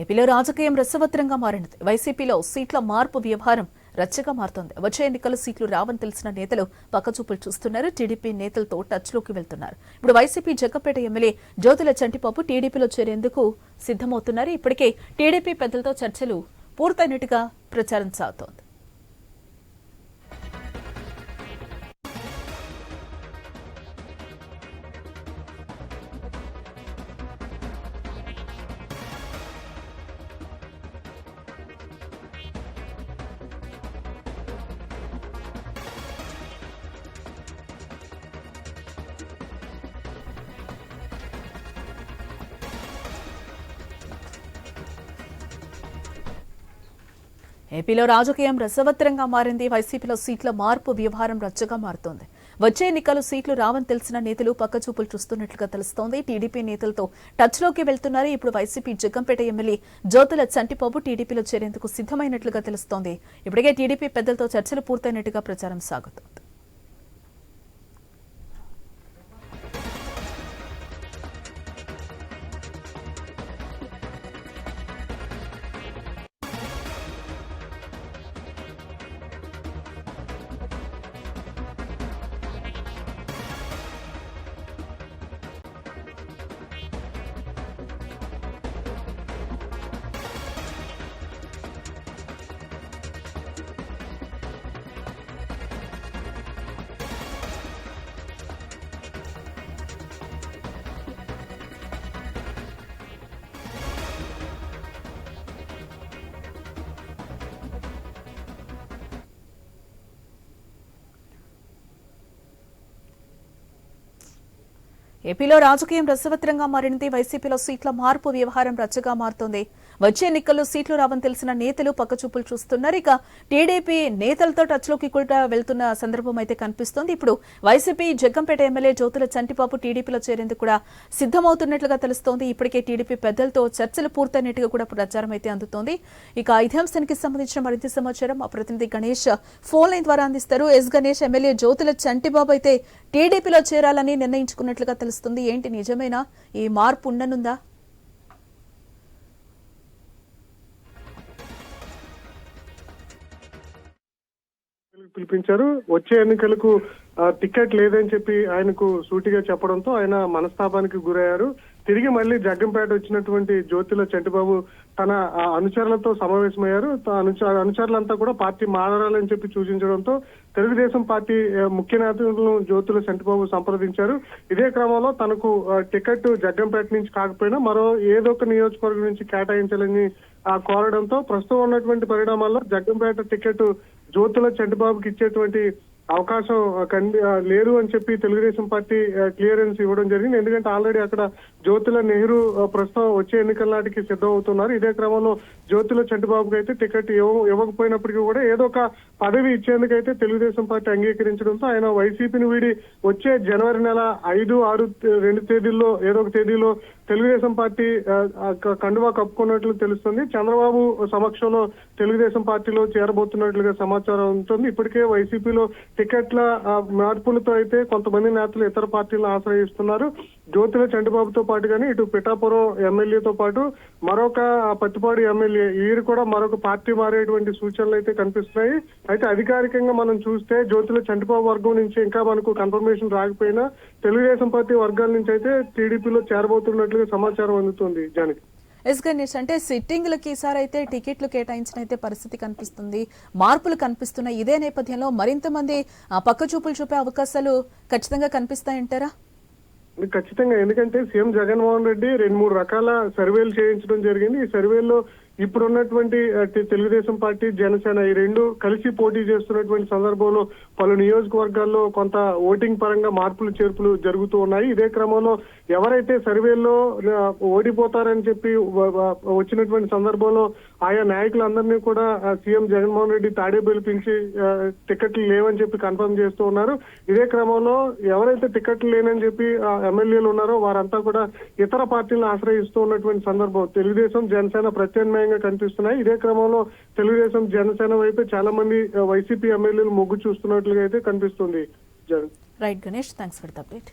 ఏపీలో రాజకీయం రసవత్రంగా మారినది. వైసీపీలో సీట్ల మార్పు వ్యవహారం రచ్చగా మారుతోంది. వచ్చే ఎన్నికల సీట్లు రావని తెలిసిన నేతలు పక్కచూపులు చూస్తున్నారు. టీడీపీ నేతలతో టచ్లోకి వెళ్తున్నారు. ఇప్పుడు వైసీపీ జగ్గపేట ఎమ్మెల్యే జ్యోతుల చంటిపాపు టీడీపీలో చేరేందుకు సిద్దమవుతున్నారు ఇప్పటికే టీడీపీ పెద్దలతో చర్చలు పూర్తయినట్టుగా ప్రచారం సాగుతోంది. ఏపీలో రాజకీయం రసవత్రంగా మారింది. వైసీపీలో సీట్ల మార్పు వ్యవహారం రచ్చగా మారుతోంది. వచ్చే ఎన్నికలు సీట్లు రావని తెలిసిన నేతలు పక్కచూపులు చూస్తున్నట్లుగా తెలుస్తోంది. టీడీపీ నేతలతో టచ్లోకి వెళ్తున్నారు. ఇప్పుడు వైసీపీ జగ్గంపేట ఎమ్మెల్యే జ్యోతుల చంటిబాబు టీడీపీలో చేరేందుకు సిద్దమైనట్లుగా తెలుస్తోంది. ఇప్పటికే టీడీపీ పెద్దలతో చర్చలు పూర్తయినట్టుగా ప్రచారం సాగుతోంది. ఏపీలో రాజకీయం రసవత్రంగా మారింది వైసీపీలో సీట్ల మార్పు వ్యవహారం రచ్చగా మారుతోంది. వచ్చే ఎన్నికల్లో సీట్లు రావని తెలిసిన నేతలు పక్కచూపులు చూస్తున్నారు. ఇక టీడీపీ నేతలతో టచ్లోకి కూడా వెళ్తున్న సందర్భం అయితే కనిపిస్తోంది. ఇప్పుడు వైసీపీ జగ్గంపేట ఎమ్మెల్యే జ్యోతుల చంటిపాపు టీడీపీలో చేరేందుకు కూడా సిద్దమవుతున్నట్లుగా తెలుస్తోంది. ఇప్పటికే టీడీపీ పెద్దలతో చర్చలు పూర్తయినట్టుగా కూడా ప్రచారం అయితే అందుతోంది. ఇక ఇదే అంశానికి సంబంధించిన మరింత సమాచారం మా ప్రతినిధి గణేష్ ఫోన్ లైన్ ద్వారా అందిస్తారు. ఎస్ గణేష్ ఎమ్మెల్యే జ్యోతుల చంటిబాబు అయితే టీడీపీలో చేరాలని నిర్ణయించుకున్నట్లుగా తెలుస్తుంది. ఏంటి నిజమేనా? ఈ మార్పు ఉండనుందా? పిలిపించారు. వచ్చే ఎన్నికలకు టికెట్ లేదని చెప్పి ఆయనకు సూటిగా చెప్పడంతో ఆయన మనస్తాపానికి గురయ్యారు. తిరిగి మళ్ళీ జగ్గంపేట వచ్చినటువంటి జ్యోతిల చంటిబాబు తన ఆ, అనుచరులతో సమావేశమయ్యారు. త- అనుచ- అనుచరులంతా కూడా పార్టీ మారాలని చెప్పి సూచించడంతో తెలుగుదేశం పార్టీ ముఖ్య నేతలను జ్యోతుల చంటిబాబు సంప్రదించారు. ఇదే క్రమంలో తనకు టికెట్ జగ్గంపేట నుంచి కాకపోయినా మరో ఏదో ఒక నియోజకవర్గం నుంచి కేటాయించాలని కోరడంతో ప్రస్తుతం ఉన్నటువంటి పరిణామాల్లో జగ్గంపేట టికెట్ జ్యోతుల చంటిబాబుకి ఇచ్చేటువంటి అవకాశం కండి లేదు అని చెప్పి తెలుగుదేశం పార్టీ క్లియరెన్స్ ఇవ్వడం జరిగింది. ఎందుకంటే ఆల్రెడీ అక్కడ జ్యోతుల నెహ్రూ ప్రస్తుతం వచ్చే ఎన్నికల నాటికి సిద్ధం అవుతున్నారు ఇదే క్రమంలో జ్యోతుల చంటిబాబుకి అయితే టికెట్ ఇవ్వ- ఇవ్వకపోయినప్పటికీ కూడా ఏదో ఒక పదవి ఇచ్చేందుకైతే తెలుగుదేశం పార్టీ అంగీకరించడంతో ఆయన వైసీపీని వీడి వచ్చే జనవరి నెల ఐదు ఆరు రెండు తేదీల్లో ఏదో ఒక తేదీలో తెలుగుదేశం పార్టీ కండువా కప్పుకున్నట్లు తెలుస్తుంది. చంద్రబాబు సమక్షంలో తెలుగుదేశం పార్టీలో చేరబోతున్నట్లుగా సమాచారం ఉంటుంది. ఇప్పటికే వైసీపీలో టికెట్ల మార్పులతో అయితే కొంతమంది నేతలు ఇతర పార్టీలను ఆశ్రయిస్తున్నారు. జ్యోతిల చంటిబాబుతో పాటు కానీ ఇటు పిఠాపురం ఎమ్మెల్యేతో పాటు మరొక పత్తిపాడు ఎమ్మెల్యే వీరు కూడా మరొక పార్టీ మారేటువంటి సూచనలు అయితే కనిపిస్తున్నాయి. అయితే అధికారికంగా మనం చూస్తే జ్యోతిల చంటిబాబు వర్గం నుంచి ఇంకా మనకు కన్ఫర్మేషన్ రాకపోయినా తెలుగుదేశం పార్టీ వర్గాల నుంచి అయితే టీడీపీలో చేరబోతున్నట్లుగా సమాచారం అందుతుంది జానకి. ఎస్ గణేష్ అంటే సిట్టింగ్లకి ఈసారి అయితే టికెట్లు కేటాయించిన అయితే పరిస్థితి కనిపిస్తుంది. మార్పులు కనిపిస్తున్నాయి. ఇదే నేపథ్యంలో మరింత మంది పక్క పక్కచూపులు చూపే అవకాశాలు ఖచ్చితంగా కనిపిస్తాయంటారా? ఖచ్చితంగా. ఎందుకంటే సీఎం జగన్మోహన్ రెడ్డి రెండు మూడు రకాల సర్వేలు చేయించడం జరిగింది. ఈ సర్వేలో ఇప్పుడు ఉన్నటువంటి తెలుగుదేశం పార్టీ జనసేన ఈ రెండు కలిసి పోటీ చేస్తున్నటువంటి సందర్భంలో పలు నియోజకవర్గాల్లో కొంత ఓటింగ్ పరంగా మార్పులు చేర్పులు జరుగుతూ ఉన్నాయి. ఇదే క్రమంలో ఎవరైతే సర్వేల్లో ఓడిపోతారని చెప్పి వచ్చినటువంటి సందర్భంలో ఆయా నాయకులందరినీ కూడా సీఎం జగన్మోహన్ రెడ్డి తాడే పిలిపించి టికెట్లు లేవని చెప్పి కన్ఫర్మ్ చేస్తూ ఉన్నారు. ఇదే క్రమంలో ఎవరైతే టికెట్లు లేనని చెప్పి ఎమ్మెల్యేలు ఉన్నారో వారంతా కూడా ఇతర పార్టీలను ఆశ్రయిస్తూ ఉన్నటువంటి సందర్భం తెలుగుదేశం జనసేన ప్రత్యామ్నాయంగా కనిపిస్తున్నాయి. ఇదే క్రమంలో తెలుగుదేశం జనసేన వైపు చాలా మంది వైసీపీ ఎమ్మెల్యేలు మొగ్గు చూస్తున్నట్లుగా అయితే కనిపిస్తుంది. Jagan. Right Ganesh thanks for the update